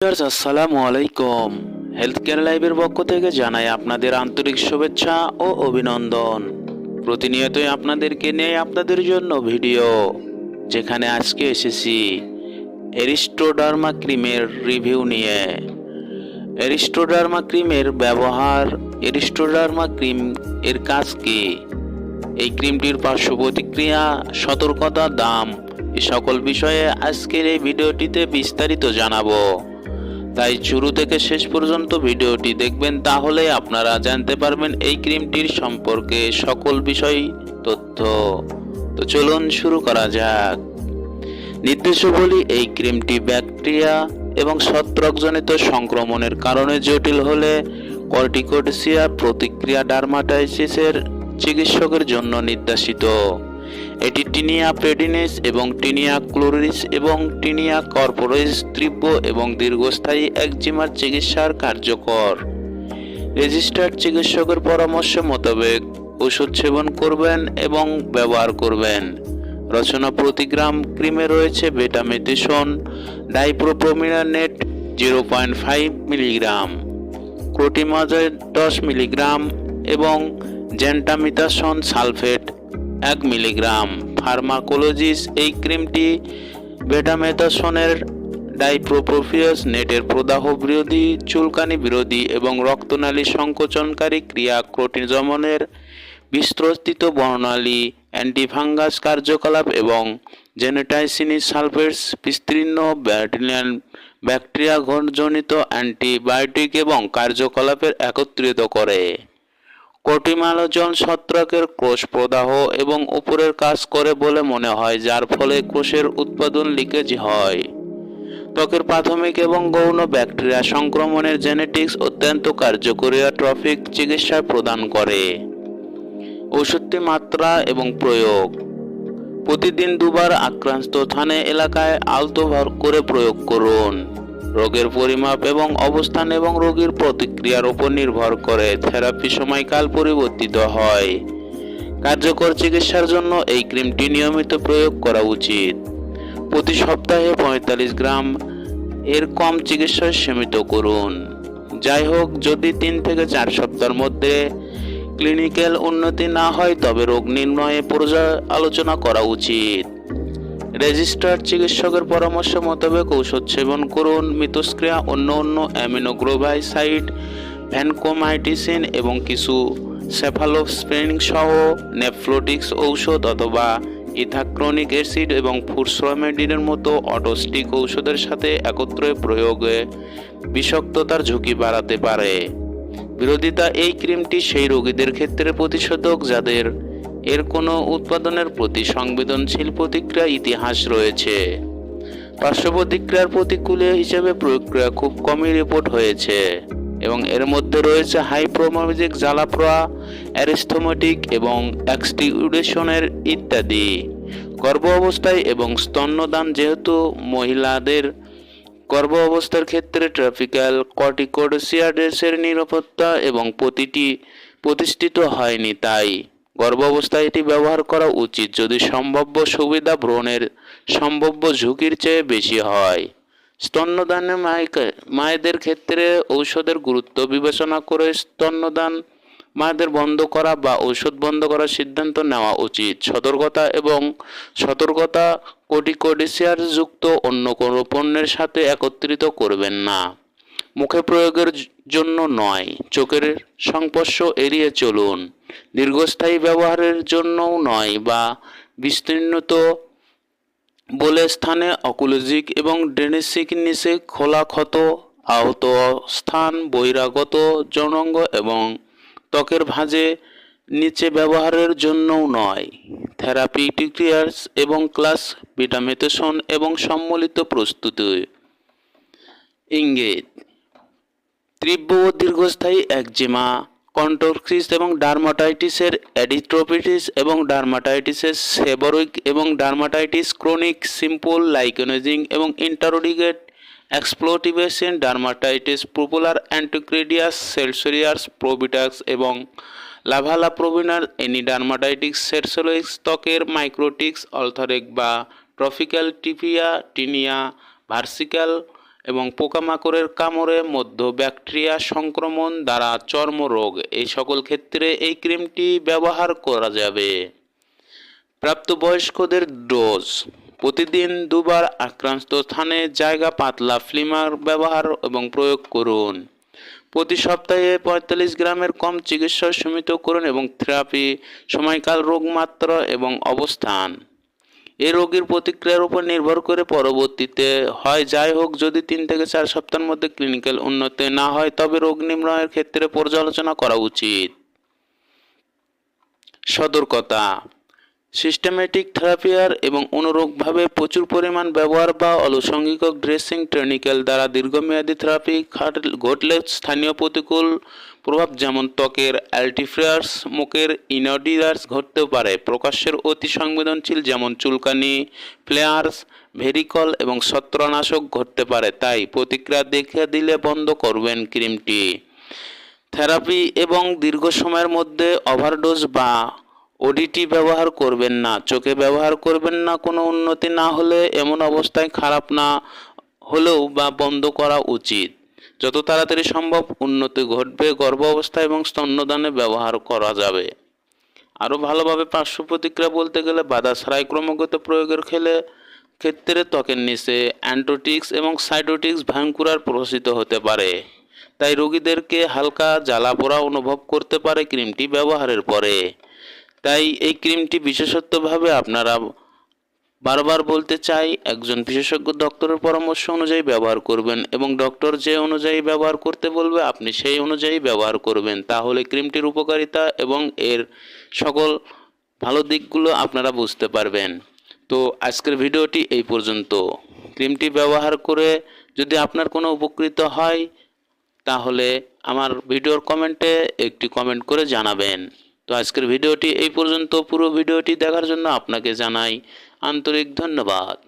আসসালামু আলাইকুম। Health care লাইভের পক্ষ থেকে জানাই আপনাদের আন্তরিক শুভেচ্ছা ও অভিনন্দন। প্রতিনিয়তই আপনাদেরকে নিয়ে আপনাদের জন্য ভিডিও, যেখানে আজকে এসেছি এরিস্টোডার্মা ক্রিমের রিভিউ নিয়ে। এরিস্টোডার্মা ক্রিমের ব্যবহার এরিস্টোডার্মা ক্রিম এর কাজ কি? এই ক্রিমটির পার্শ্ব প্রতিক্রিয়া, সতর্কতা, দাম সকল বিষয়ে আজকের এই ভিডিওটিতে বিস্তারিত জানাব। তাই শুরু থেকে শেষ পর্যন্ত ভিডিওটি দেখবেন তাহলে আপনারা জানতে পারবেন এই ক্রিমটির সম্পর্কে সকল বিষয় তথ্য। তো চলুন শুরু করা যাক। নির্দেশাবলী এই ক্রিমটি ব্যাকটেরিয়া এবং ছত্রাকজনিত সংক্রমণের কারণে জটিল হলে কর্টিকোডেসিয়া প্রতিক্রিয়া ডার্মাটাইসিসের চিকিৎসকের জন্য নির্দেশিত। এটি টিনিয়া পেডিনেস এবং টিনিয়া ক্লোরিস এবং টিনিয়া কর্পোরেস তীব্র এবং দীর্ঘস্থায়ী একজিমার চিকিৎসার কার্যকর। রেজিস্টার্ড চিকিৎসকের পরামর্শ মোতাবেক ওষুধ সেবন করবেন এবং ব্যবহার করবেন। রচনা প্রতি গ্রাম ক্রিমে রয়েছে betamethasone dipropionate zero point five milligram clotrimazole দশ মিলিগ্রাম এবং জেন্টামিথাসন সালফেট এক মিলিগ্রাম। ফার্মাকোলজিস এই ক্রিমটি বেটামেথাসনের ডাইপ্রোপ্রোফিয়াস নেটের প্রদাহ বিরোধী, চুলকানি বিরোধী এবং রক্তনালী সংকোচনকারী ক্রিয়া ক্রোটিজমনের বিস্তৃত বর্ণালী অ্যান্টিফাঙ্গাস কার্যকলাপ এবং জেনেটাইসিনি সালফেটস, বিস্তীর্ণ ব্যাকটেরিয়ান ব্যাকটেরিয়া জনিত অ্যান্টিবায়োটিক এবং কার্যকলাপের একত্রিত করে। কোটিমালোজন ছত্রাকের কোষ প্রদাহ এবং উপরের কাজ করে বলে মনে হয়, যার ফলে কোষের উৎপাদন লিকেজ হয়। ত্বকের প্রাথমিক এবং গৌণ ব্যাকটেরিয়া সংক্রমণের জেনেটিক্স অত্যন্ত কার্যকরী ট্রফিক চিকিৎসা প্রদান করে। ওষুধটি মাত্রা এবং প্রয়োগ। প্রতিদিন দুবার আক্রান্ত স্থানে এলাকায় আলতো করে প্রয়োগ করুন। রোগের পরিমাপ এবং অবস্থান এবং রোগীর প্রতিক্রিয়ার উপর নির্ভর করে। থেরাপি সময়কাল পরিবর্তিত হয়। কার্যকর চিকিৎসার জন্য এই ক্রিমটি নিয়মিত প্রয়োগ করা উচিত। প্রতি সপ্তাহে পঁয়তাল্লিশ গ্রাম এর কম চিকিৎসায় সীমিত করুন। যাই হোক, যদি তিন থেকে চার সপ্তাহের মধ্যে ক্লিনিক্যাল উন্নতি না হয়, তবে রোগ নির্ণয়ে পর্যায়ে আলোচনা করা উচিত। রেজিস্টার্ড চিকিৎসকের পরামর্শ মোতাবেক ঔষধ সেবন করুন, মিথস্ক্রিয়া অন্য অন্য অ্যামিনোগ্লোবাইসাইড ভ্যানকোমাইটিসিন এবং কিছু সেফালোস্প্রিন সহ নেফ্লোটিক্স ঔষধ অথবা ইথাক্রনিক অ্যাসিড এবং ফুরসোমেডিনের মতো অটোস্টিক ঔষধের সাথে একত্রে প্রয়োগে বিষাক্ততার ঝুঁকি বাড়াতে পারে। বিরোধিতা এই ক্রিমটি সেই রোগীদের ক্ষেত্রে প্রতিষেধক যাদের এর কোনো উৎপাদনের প্রতি সংবেদনশীল প্রতিক্রিয়া ইতিহাস রয়েছে। পার্শ্ব প্রতিক্রিয়ার প্রতিকূলে হিসেবে প্রক্রিয়া খুব কমই রিপোর্ট হয়েছে এবং এর মধ্যে রয়েছে হাইপ্রোমাজিক জ্বালাপ্রোয়া অ্যারিস্থোমেটিক এবং এক্সটিউডেশনের ইত্যাদি। গর্ভ অবস্থায় এবং স্তন্যদান যেহেতু মহিলাদের, গর্ভ অবস্থার ক্ষেত্রে ট্রাফিক্যাল কর্টিকোডোসিয়াডেসের নিরাপত্তা এবং প্রতিটি প্রতিষ্ঠিত হয়নি তাই। গর্ভাবস্থায় এটি ব্যবহার করা উচিত যদি সম্ভাব্য সুবিধা ভ্রণের সম্ভাব্য ঝুঁকির চেয়ে বেশি হয়। স্তন্যদানে মায়েদের ক্ষেত্রে ঔষধের গুরুত্ব বিবেচনা করে স্তন্যদান মায়েদের বন্ধ করা বা ঔষধ বন্ধ করার সিদ্ধান্ত নেওয়া উচিত। সতর্কতা এবং সতর্কতা কোটিকোডিসিয়ার যুক্ত অন্য কোনো পণ্যের সাথে একত্রিত করবেন না। মুখে প্রয়োগের জন্য নয়, চোখের সংস্পর্শ এড়িয়ে চলুন। দীর্ঘস্থায়ী ব্যবহারের জন্যও নয় বা বিস্তীর্ণত বলে স্থানে অকুলজিক এবং ড্রেনেসিক নিচে খোলা ক্ষত আহত স্থান, বহিরাগত জনঙ্গ এবং ত্বকের ভাঁজে নিচে ব্যবহারের জন্যও নয়। থেরাপিউটিক্রিয়ার্স এবং ক্লাস, ভিটামেটেশন এবং সম্মিলিত প্রস্তুতি। ইঙ্গিত, তীব্র দীর্ঘস্থায়ী একজিমা কন্ট্রোক্সিস এবং ডার্মাটাইটিসের অ্যাডিট্রোপিটিস এবং ডার্মাটাইটিসের সেবরিক এবং ডার্মাটাইটিস ক্রনিক সিম্পল লাইকোনেজিং এবং ইন্টারোডিগেট এক্সপ্লোটিভেশন, ডার্মাটাইটিস পপুলার অ্যান্টিক্রেডিয়াস, সেলসোরিয়াস প্রোবিটাক্স এবং লাভালা প্রোভিনার এনি ডার্মাটাইটিক্স সেরসোলিক্স ত্বকের মাইক্রোটিক্স, অলথারেক বা ট্রফিক্যাল টিপিয়া, টিনিয়া, ভার্সিক্যাল এবং পোকামাকড়ের কামড়ে মধ্য ব্যাকটেরিয়া সংক্রমণ দ্বারা চর্মরোগ। এই সকল ক্ষেত্রে এই ক্রিমটি ব্যবহার করা যাবে। প্রাপ্তবয়স্কদের ডোজ। প্রতিদিন দুবার আক্রান্ত স্থানে জায়গা পাতলা ফ্লিমার ব্যবহার এবং প্রয়োগ করুন। প্রতি সপ্তাহে পঁয়তাল্লিশ গ্রামের কম চিকিৎসা সীমিত করুন এবং থেরাপি, সময়কাল, রোগমাত্রা এবং অবস্থান। এই রোগীর প্রতিক্রিয়ার উপর নির্ভর করে পরবর্তীতে হয়। যাই হোক, যদি তিন থেকে চার সপ্তাহের মধ্যে ক্লিনিক্যাল উন্নতি না হয়, তবে রোগ নির্ণয়ের ক্ষেত্রে পর্যালোচনা করা উচিত। সতর্কতা। সিস্টেমেটিক থেরাপিয়ার এবং অনুরোগভাবে প্রচুর পরিমাণ ব্যবহার বা আনুষঙ্গিক ড্রেসিং টেকনিক্যাল দ্বারা দীর্ঘমেয়াদী থেরাপি ঘটলে স্থানীয় প্রতিকূল প্রভাব যেমন ত্বকের অ্যালটিফ্রিয়ার্স, মুখের ইনডিয়ার্স ঘটতে পারে। প্রকাশ্যের অতি সংবেদনশীল যেমন চুলকানি, ফ্লেয়ার্স, ভেরিকল এবং ছত্রনাশক ঘটতে পারে। তাই প্রতিক্রিয়া দেখে দিলে বন্ধ করবেন ক্রিমটি। থেরাপি এবং দীর্ঘ সময়ের মধ্যে ওভারডোজ বা ওডিটি ব্যবহার করবেন না। চোখে ব্যবহার করবেন না, কোনো উন্নতি না হলে এমন অবস্থায় খারাপ না হলেও বা বন্ধ করা উচিত। যত তাড়াতাড়ি সম্ভব উন্নতি ঘটবে, গর্ভ অবস্থা এবং স্তন্যদানে ব্যবহার করা যাবে। আরও ভালোভাবে পার্শ্ব প্রতিক্রিয়া বলতে গেলে বাধা ছাড়াই ক্রমাগত প্রয়োগের খেলে ক্ষেত্রে ত্বকের নিচে অ্যান্টোটিক্স এবং সাইটোটিক্স ভয়ঙ্কর প্রসারিত হতে পারে। তাই রোগীদেরকে হালকা জ্বালা পোড়া অনুভব করতে পারে ক্রিমটি ব্যবহারের পরে। তাই এই ক্রিমটি বিশেষত্বভাবে আপনারা বারবার বলতে চাই, একজন বিশেষজ্ঞ ডক্টরের পরামর্শ অনুযায়ী ব্যবহার করবেন এবং ডক্টর যে অনুযায়ী ব্যবহার করতে বলবে, আপনি সেই অনুযায়ী ব্যবহার করবেন। তাহলে ক্রিমটির উপকারিতা এবং এর সকল ভালো দিকগুলো আপনারা বুঝতে পারবেন। তো আজকের ভিডিওটি এই পর্যন্ত। ক্রিমটি ব্যবহার করে যদি আপনার কোনো উপকৃত হয়, তাহলে আমার ভিডিওর কমেন্টে একটি কমেন্ট করে জানাবেন। তো আজকের ভিডিওটি এই পর্যন্ত। পুরো ভিডিওটি দেখার জন্য আপনাকে জানাই আন্তরিক ধন্যবাদ।